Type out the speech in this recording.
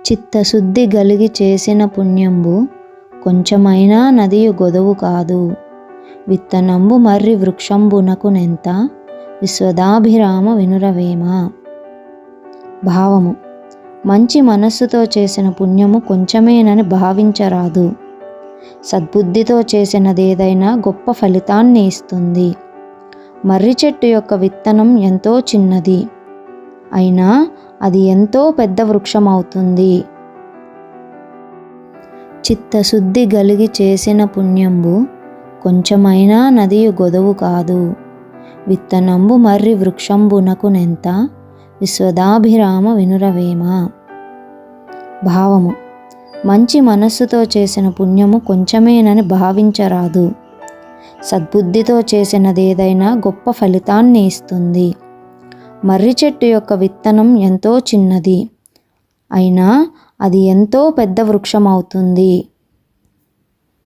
చిత్తశుద్ధి గలిగి చేసిన పుణ్యంబు కొంచెమైనా నదియు గొదవు కాదు. విత్తనంబు మర్రి వృక్షంబునకు నెంత విశ్వదాభిరామ వినురవేమ. భావము. మంచి మనస్సుతో చేసిన పుణ్యము కొంచెమేనని భావించరాదు. సద్బుద్ధితో చేసినదేదైనా గొప్ప ఫలితాన్ని ఇస్తుంది. మర్రి చెట్టు యొక్క విత్తనం ఎంతో చిన్నది. అయినా అది ఎంతో పెద్ద వృక్షం అవుతుంది చిత్తశుద్ధి గలిగి చేసిన పుణ్యంబు కొంచెమైనా నదియు గొదవు కాదు. విత్తనంబు మర్రి వృక్షంబునకు నెంత విశ్వదాభిరామ వినురవేమ. భావము. మంచి మనస్సుతో చేసిన పుణ్యము కొంచెమేనని భావించరాదు. సద్బుద్ధితో చేసినదేదైనా గొప్ప ఫలితాన్ని ఇస్తుంది. మర్రి చెట్టు యొక్క విత్తనం ఎంతో చిన్నది. అయినా అది ఎంతో పెద్ద వృక్షం అవుతుంది